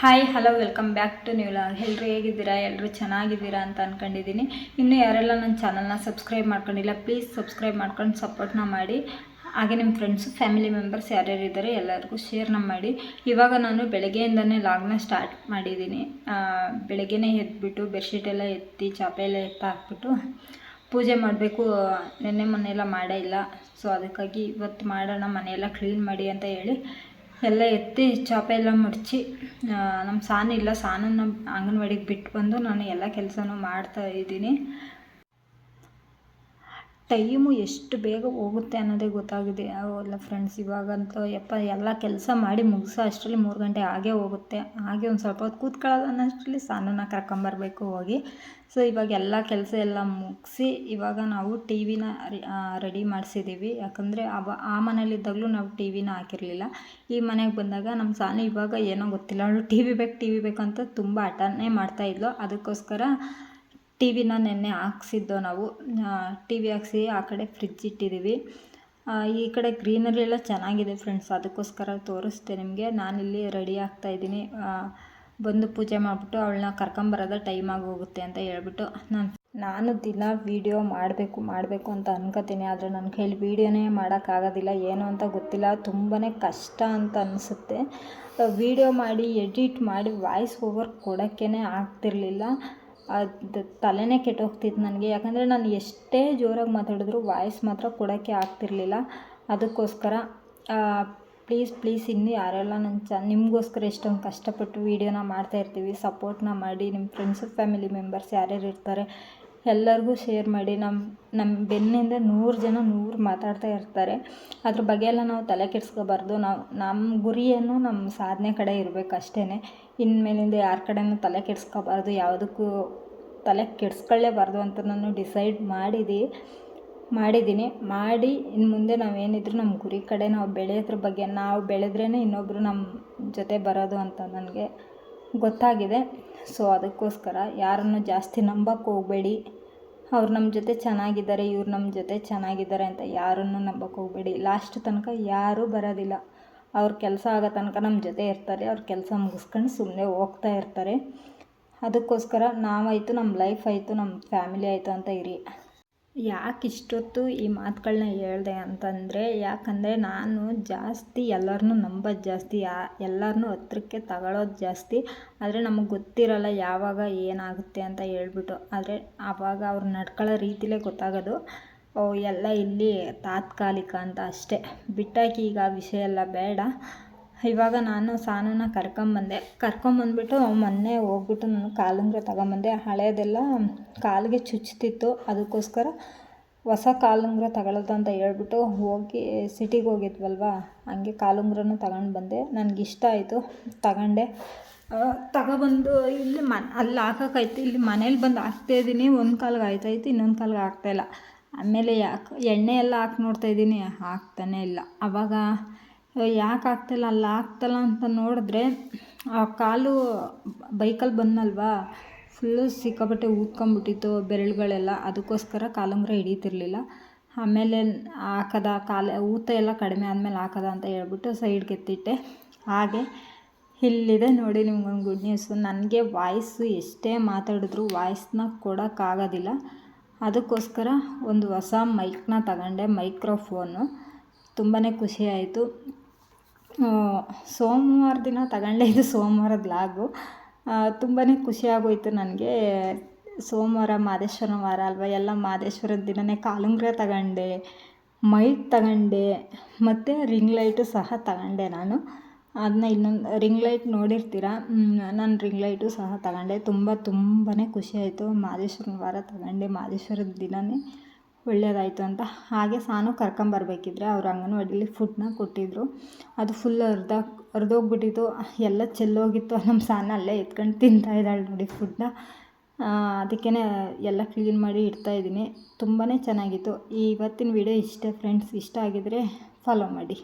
Hi hello welcome back to ನೀವು log ಎಲ್ಲರೂ ಹೇಗಿದ್ದೀರಾ? ಎಲ್ಲರೂ ಚೆನ್ನಾಗಿದ್ದೀರಾ ಅಂತ ಅಂದ್ಕೊಂಡಿದ್ದೀನಿ ಇನ್ನೂ ಯಾರೆಲ್ಲ ನನ್ನ ಚಾನಲ್ನ ಸಬ್ಸ್ಕ್ರೈಬ್ ಮಾಡ್ಕೊಂಡಿಲ್ಲ ಪ್ಲೀಸ್ ಸಬ್ಸ್ಕ್ರೈಬ್ ಮಾಡ್ಕೊಂಡು ಸಪೋರ್ಟ್ನ ಮಾಡಿ. ಹಾಗೆ ನಿಮ್ಮ ಫ್ರೆಂಡ್ಸು ಫ್ಯಾಮಿಲಿ ಮೆಂಬರ್ಸ್ ಯಾರ್ಯಾರು ಇದ್ದಾರೆ ಎಲ್ಲರಿಗೂ ಶೇರ್ನ ಮಾಡಿ. ಇವಾಗ ನಾನು ಬೆಳಗ್ಗೆಯಿಂದನೇ ಲಾಗ್ನ ಸ್ಟಾರ್ಟ್ ಮಾಡಿದ್ದೀನಿ. ಬೆಳಗ್ಗೆನೇ ಎದ್ಬಿಟ್ಟು ಬೆಡ್ಶೀಟ್ ಎಲ್ಲ ಎತ್ತಿ, ಚಾಪೆ ಎಲ್ಲ ಎತ್ತ ಹಾಕ್ಬಿಟ್ಟು ಪೂಜೆ ಮಾಡಬೇಕು. ನೆನ್ನೆ ಮೊನ್ನೆಲ್ಲ ಮಾಡೇ ಇಲ್ಲ. ಸೊ ಅದಕ್ಕಾಗಿ ಇವತ್ತು ಮಾಡೋಣ, ಮನೆಯೆಲ್ಲ ಕ್ಲೀನ್ ಮಾಡಿ ಅಂತ ಹೇಳಿ ಎಲ್ಲ ಎತ್ತಿ ಚಾಪೆ ಎಲ್ಲ ಮಡಚಿ ನಮ್ಮ ಸಾನಿಲ್ಲ ಸಾನನ್ನ ಅಂಗನವಾಡಿಗೆ ಬಿಟ್ಟು ಬಂದು ನಾನು ಎಲ್ಲ ಕೆಲಸನೂ ಮಾಡ್ತಾ ಇದ್ದೀನಿ. ಟೈಮು ಎಷ್ಟು ಬೇಗ ಹೋಗುತ್ತೆ ಅನ್ನೋದೇ ಗೊತ್ತಾಗಿದೆ. ಅಲ್ಲ ಫ್ರೆಂಡ್ಸ್ ಇವಾಗಂತೂ, ಯಪ್ಪ, ಎಲ್ಲ ಕೆಲಸ ಮಾಡಿ ಮುಗಿಸೋ ಅಷ್ಟರಲ್ಲಿ ಮೂರು ಗಂಟೆ ಆಗೇ ಹೋಗುತ್ತೆ. ಹಾಗೆ ಒಂದು ಸ್ವಲ್ಪ ಹೊತ್ತು ಕೂತ್ಕೊಳ್ಳೋದು ಅನ್ನೋಷ್ಟರಲ್ಲಿ ಸಾನನ್ನ ಕರ್ಕೊಂಬರ್ಬೇಕು ಹೋಗಿ. ಸೊ ಇವಾಗ ಎಲ್ಲ ಕೆಲಸ ಎಲ್ಲ ಮುಗಿಸಿ, ಇವಾಗ ನಾವು ಟಿ ವಿನ ರೆಡಿ ಮಾಡಿಸಿದ್ದೀವಿ ಯಾಕಂದರೆ ಅವ, ಆ ಮನೇಲಿದ್ದಾಗಲೂ ನಾವು ಟಿ ವಿನ ಹಾಕಿರಲಿಲ್ಲ. ಈ ಮನೆಗೆ ಬಂದಾಗ ನಮ್ಮ ಸಾನು ಇವಾಗ ಏನೋ ಗೊತ್ತಿಲ್ಲ. ಅವಳು ಟಿ ವಿ ಬೇಕು, ಟಿ ವಿ ಬೇಕಂತ ತುಂಬ ಹಠನೇ ಮಾಡ್ತಾಯಿದ್ಲು ಅದಕ್ಕೋಸ್ಕರ ಟಿ ವಿನ ನೆನ್ನೆ ಹಾಕ್ಸಿದ್ದು ನಾವು. ಟಿ ವಿ ಹಾಕ್ಸಿ ಆ ಕಡೆ ಫ್ರಿಜ್ ಇಟ್ಟಿದ್ದೀವಿ ಈ ಕಡೆ ಗ್ರೀನರಿ ಎಲ್ಲ ಚೆನ್ನಾಗಿದೆ ಫ್ರೆಂಡ್ಸ್ ಅದಕ್ಕೋಸ್ಕರ ತೋರಿಸ್ತೆ ನಿಮಗೆ. ನಾನಿಲ್ಲಿ ರೆಡಿ ಆಗ್ತಾ ಇದ್ದೀನಿ. ಬಂದು ಪೂಜೆ ಮಾಡಿಬಿಟ್ಟು ಅವಳನ್ನ ಕರ್ಕೊಂಬರೋದ ಟೈಮ್ ಆಗೋಗುತ್ತೆ ಅಂತ ಹೇಳ್ಬಿಟ್ಟು ನಾನು ನಾನು ದಿನ ವೀಡಿಯೋ ಮಾಡಬೇಕು ಮಾಡಬೇಕು ಅಂತ ಅನ್ಕೋತೀನಿ. ಆದರೆ ನನ್ನ ಕೈಲಿ ವೀಡಿಯೋನೇ ಮಾಡೋಕ್ಕಾಗೋದಿಲ್ಲ ಏನು ಅಂತ ಗೊತ್ತಿಲ್ಲ. ತುಂಬಾ ಕಷ್ಟ ಅಂತ ಅನಿಸುತ್ತೆ. ವೀಡಿಯೋ ಮಾಡಿ ಎಡಿಟ್ ಮಾಡಿ ವಾಯ್ಸ್ ಓವರ್ ಕೊಡೋಕ್ಕೇ ಆಗ್ತಿರ್ಲಿಲ್ಲ. ಅದು ತಲೆನೇ ಕೆಟ್ಟೋಗ್ತಿತ್ತು ನನಗೆ. ಯಾಕಂದರೆ ನಾನು ಎಷ್ಟೇ ಜೋರಾಗಿ ಮಾತಾಡಿದ್ರು ವಾಯ್ಸ್ ಮಾತ್ರ ಕೊಡೋಕ್ಕೆ ಆಗ್ತಿರ್ಲಿಲ್ಲ. ಅದಕ್ಕೋಸ್ಕರ ಪ್ಲೀಸ್ ಪ್ಲೀಸ್ ಇನ್ನು ಯಾರೆಲ್ಲ ನನ್ನ ಚ ನಿಮಗೋಸ್ಕರ ಎಷ್ಟೊಂದು ಕಷ್ಟಪಟ್ಟು ವೀಡಿಯೋನ ಮಾಡ್ತಾ ಇರ್ತೀವಿ ಸಪೋರ್ಟ್ನ ಮಾಡಿ. ನಿಮ್ಮ ಫ್ರೆಂಡ್ಸು ಫ್ಯಾಮಿಲಿ ಮೆಂಬರ್ಸ್ ಯಾರ್ಯಾರು ಇರ್ತಾರೆ ಎಲ್ಲರಿಗೂ ಶೇರ್ ಮಾಡಿ. ನಮ್ಮ ನಮ್ಮ ಬೆನ್ನಿಂದ ನೂರು ಜನ ನೂರು ಮಾತಾಡ್ತಾ ಇರ್ತಾರೆ. ಅದ್ರ ಬಗ್ಗೆ ಎಲ್ಲ ನಾವು ತಲೆ ಕೆಡಿಸ್ಕೋಬಾರ್ದು. ನಾವು ನಮ್ಮ ಗುರಿಯನ್ನು ನಮ್ಮ ಸಾಧನೆ ಕಡೆ ಇರಬೇಕು ಅಷ್ಟೇ ಇನ್ಮೇಲಿಂದ ಯಾರ ಕಡೆನೂ ತಲೆ ಕೆಡಿಸ್ಕೋಬಾರ್ದು. ಯಾವುದಕ್ಕೂ ತಲೆ ಕೆಡಿಸ್ಕೊಳ್ಳೇಬಾರ್ದು ಅಂತ ನಾನು ಡಿಸೈಡ್ ಮಾಡಿದಿ ಮಾಡಿದ್ದೀನಿ ಮಾಡಿ ಇನ್ನು ಮುಂದೆ ನಾವೇನಿದ್ರು ನಮ್ಮ ಗುರಿ ಕಡೆ ನಾವು ಬೆಳೆಯೋದ್ರ ಬಗ್ಗೆ, ನಾವು ಬೆಳೆದ್ರೇ ಇನ್ನೊಬ್ಬರು ನಮ್ಮ ಜೊತೆ ಬರೋದು ಅಂತ ನನಗೆ ಗೊತ್ತಾಗಿದೆ. ಸೊ ಅದಕ್ಕೋಸ್ಕರ ಯಾರನ್ನು ಜಾಸ್ತಿ ನಂಬಕ್ಕೆ ಹೋಗಬೇಡಿ. ಅವ್ರು ನಮ್ಮ ಜೊತೆ ಚೆನ್ನಾಗಿದ್ದಾರೆ, ಇವ್ರು ನಮ್ಮ ಜೊತೆ ಚೆನ್ನಾಗಿದ್ದಾರೆ ಅಂತ ಯಾರನ್ನು ನಂಬಕ್ಕೆ ಹೋಗಬೇಡಿ. ಲಾಸ್ಟ್ ತನಕ ಯಾರೂ ಬರೋದಿಲ್ಲ. ಅವ್ರ ಕೆಲಸ ಆಗೋ ತನಕ ನಮ್ಮ ಜೊತೆ ಇರ್ತಾರೆ, ಅವ್ರ ಕೆಲಸ ಮುಗಿಸ್ಕೊಂಡು ಸುಮ್ಮನೆ ಹೋಗ್ತಾ ಇರ್ತಾರೆ. ಅದಕ್ಕೋಸ್ಕರ ನಾವಾಯಿತು, ನಮ್ಮ ಲೈಫ್ ಆಯಿತು, ನಮ್ಮ ಫ್ಯಾಮಿಲಿ ಆಯಿತು ಅಂತ ಇರಿ. ಯಾಕೆ ಇಷ್ಟೊತ್ತು ಈ ಮಾತುಗಳನ್ನ ಹೇಳಿದೆ ಅಂತಂದರೆ, ಯಾಕಂದರೆ ನಾನು ಜಾಸ್ತಿ ಎಲ್ಲರನ್ನೂ ನಂಬೋದು ಜಾಸ್ತಿ, ಯಾ ಎಲ್ಲರನ್ನೂ ಹತ್ರಕ್ಕೆ ತಗೊಳ್ಳೋದು ಜಾಸ್ತಿ. ಆದರೆ ನಮಗೆ ಗೊತ್ತಿರಲ್ಲ ಯಾವಾಗ ಏನಾಗುತ್ತೆ ಅಂತ ಹೇಳ್ಬಿಟ್ಟು. ಆದರೆ ಆವಾಗ ಅವ್ರು ನಡ್ಕೊಳ್ಳೋ ರೀತಿಲೇ ಗೊತ್ತಾಗೋದು. ಎಲ್ಲ ಇಲ್ಲಿ ತಾತ್ಕಾಲಿಕ ಅಂತ ಅಷ್ಟೇ. ಬಿಟ್ಟಾಕಿ ಈಗ ವಿಷಯ ಎಲ್ಲ ಬೇಡ. ಇವಾಗ ನಾನು ಸಾನುನ ಕರ್ಕೊಂಬಂದೆ ಕರ್ಕೊಂಬಂದ್ಬಿಟ್ಟು ಮೊನ್ನೆ ಹೋಗ್ಬಿಟ್ಟು ನಾನು ಕಾಲುಂಗ್ರ ತಗೊಂಬಂದೆ. ಹಳೆಯದೆಲ್ಲ ಕಾಲಿಗೆ ಚುಚ್ತಿತ್ತು. ಅದಕ್ಕೋಸ್ಕರ ಹೊಸ ಕಾಲುಂಗ್ರ ತಗೊಳ್ಳೋದು ಅಂತ ಹೇಳ್ಬಿಟ್ಟು ಹೋಗಿ ಸಿಟಿಗೆ ಹೋಗಿದ್ವಲ್ವ? ಹಂಗೆ ಕಾಲುಂಗ್ರನೂ ತಗೊಂಡು ಬಂದೆ. ನನಗೆ ಇಷ್ಟ ಆಯಿತು. ತಗೊಂಡೆ. ತಗೊಬಂದು ಇಲ್ಲಿ ಮನ್, ಅಲ್ಲಿ ಹಾಕೋಕ್ಕಾಯ್ತು. ಇಲ್ಲಿ ಮನೇಲಿ ಬಂದು ಹಾಕ್ತಾ ಇದ್ದೀನಿ ಒಂದು ಕಾಲಿಗೆ ಆಯ್ತಾಯ್ತು, ಇನ್ನೊಂದು ಕಾಲಿಗೆ ಆಗ್ತಾಯಿಲ್ಲ ಆಮೇಲೆ ಯಾಕೆ, ಎಣ್ಣೆ ಎಲ್ಲ ಹಾಕಿ ನೋಡ್ತಾ ಇದ್ದೀನಿ ಆಗ್ತಾನೇ ಇಲ್ಲ. ಆವಾಗ ಯಾಕೆ ಆಗ್ತಾಯಿಲ್ಲ ಅಲ್ಲಿ ಆಗ್ತಲ್ಲ ಅಂತ ನೋಡಿದ್ರೆ ಆ ಕಾಲು ಬೈಕಲ್ಲಿ ಬಂದಲ್ವಾ? ಫುಲ್ಲು ಸಿಕ್ಕಾಪಟ್ಟೆ ಊದ್ಕೊಂಬಿಟ್ಟಿತ್ತು ಬೆರಳುಗಳೆಲ್ಲ. ಅದಕ್ಕೋಸ್ಕರ ಕಾಲುಂಗ್ರ ಹಿಡಿತಿರ್ಲಿಲ್ಲ. ಆಮೇಲೆ ಹಾಕದ, ಕಾಲ, ಊತ ಎಲ್ಲ ಕಡಿಮೆ ಆದಮೇಲೆ ಹಾಕದ ಅಂತ ಹೇಳ್ಬಿಟ್ಟು ಸೈಡ್ಗೆ ಎತ್ತಿಟ್ಟೆ. ಹಾಗೆ ಇಲ್ಲಿದೆ ನೋಡಿ ನಿಮ್ಗೊಂದು ಗುಡ್ ನ್ಯೂಸು ನನಗೆ ವಾಯ್ಸು ಎಷ್ಟೇ ಮಾತಾಡಿದ್ರು ವಾಯ್ಸ್ನ ಕೊಡೋಕ್ಕಾಗೋದಿಲ್ಲ ಅದಕ್ಕೋಸ್ಕರ ಒಂದು ಹೊಸ ಮೈಕ್ನ ತಗೊಂಡೆ ಮೈಕ್ರೋಫೋನು ತುಂಬಾ ಖುಷಿಯಾಯಿತು ಸೋಮವಾರ ದಿನ ತಗೊಂಡೆ ಇದು ಸೋಮವಾರದ ಲಾಗು ತುಂಬಾ ಖುಷಿ ಆಗೋಯ್ತು ನನಗೆ. ಸೋಮವಾರ ಮಾದೇಶ್ವರ ವಾರ ಅಲ್ವಾ? ಎಲ್ಲ ಮಾದೇಶ್ವರದ ದಿನವೇ ಕಾಲುಂಗ್ರ ತಗೊಂಡೆ, ಮೈಕ್ ತಗೊಂಡೆ, ಮತ್ತು ರಿಂಗ್ ಲೈಟು ಸಹ ತಗೊಂಡೆ ನಾನು. ಅದನ್ನ ಇನ್ನೊಂದು, ರಿಂಗ್ ಲೈಟ್ ನೋಡಿರ್ತೀರ? ನಾನು ರಿಂಗ್ ಲೈಟು ಸಹ ತಗೊಂಡೆ. ತುಂಬ ತುಂಬಾ ಖುಷಿ ಆಯಿತು ಮಾದೇಶ್ವರನ ವಾರ ತಗೊಂಡೆ ಮಾದೇಶ್ವರದ ದಿನವೇ ಒಳ್ಳೆಯದಾಯಿತು ಅಂತ. ಹಾಗೆ ಸಾನು ಕರ್ಕೊಂಬರ್ಬೇಕಿದ್ರೆ ಅವ್ರು ಅಂಗನವಾಡಿಲಿ ಫುಡ್ನ ಕೊಟ್ಟಿದ್ದರು ಅದು ಫುಲ್ ಅರ್ಧ, ಅರ್ಧೋಗ್ಬಿಟ್ಟಿತ್ತು. ಎಲ್ಲ ಚೆಲ್ಲೋಗಿತ್ತು. ನಮ್ಮ ಸಾನ ಅಲ್ಲೇ ಎತ್ಕೊಂಡು ತಿಂತಾ ಇದ್ದಾಳೆ ನೋಡಿ ಫುಡ್ನ ಅದಕ್ಕೇ ಎಲ್ಲ ಕ್ಲೀನ್ ಮಾಡಿ ಇಡ್ತಾಯಿದ್ದೀನಿ ತುಂಬಾ ಚೆನ್ನಾಗಿತ್ತು. ಇವತ್ತಿನ ವಿಡಿಯೋ ಇಷ್ಟೇ ಫ್ರೆಂಡ್ಸ್ ಇಷ್ಟ ಆಗಿದರೆ ಫಾಲೋ ಮಾಡಿ.